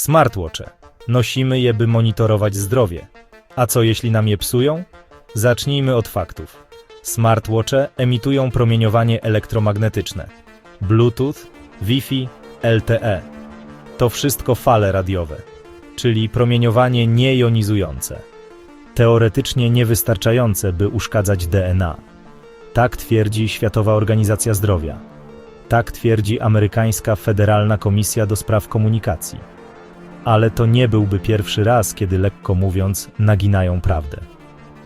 Smartwatche. Nosimy je, by monitorować zdrowie. A co jeśli nam je psują? Zacznijmy od faktów. Smartwatche emitują promieniowanie elektromagnetyczne. Bluetooth, Wi-Fi, LTE. To wszystko fale radiowe, czyli promieniowanie niejonizujące. Teoretycznie niewystarczające, by uszkadzać DNA. Tak twierdzi Światowa Organizacja Zdrowia. Tak twierdzi amerykańska Federalna Komisja do Spraw Komunikacji. Ale to nie byłby pierwszy raz, kiedy lekko mówiąc naginają prawdę.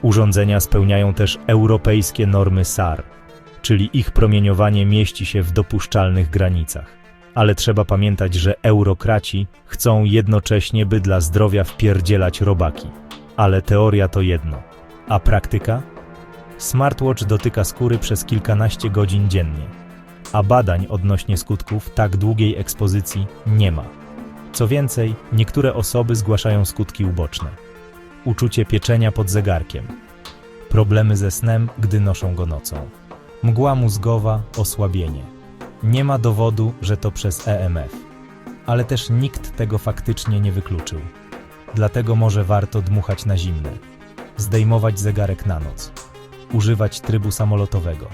Urządzenia spełniają też europejskie normy SAR, czyli ich promieniowanie mieści się w dopuszczalnych granicach. Ale trzeba pamiętać, że eurokraci chcą jednocześnie, by dla zdrowia wpierdzielać robaki. Ale teoria to jedno, a praktyka? Smartwatch dotyka skóry przez kilkanaście godzin dziennie, a badań odnośnie skutków tak długiej ekspozycji nie ma. Co więcej, niektóre osoby zgłaszają skutki uboczne. Uczucie pieczenia pod zegarkiem, problemy ze snem, gdy noszą go nocą, mgła mózgowa, osłabienie. Nie ma dowodu, że to przez EMF, ale też nikt tego faktycznie nie wykluczył. Dlatego może warto dmuchać na zimne, zdejmować zegarek na noc, używać trybu samolotowego,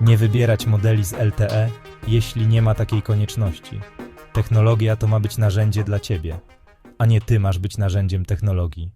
nie wybierać modeli z LTE, jeśli nie ma takiej konieczności. Technologia to ma być narzędzie dla ciebie, a nie ty masz być narzędziem technologii.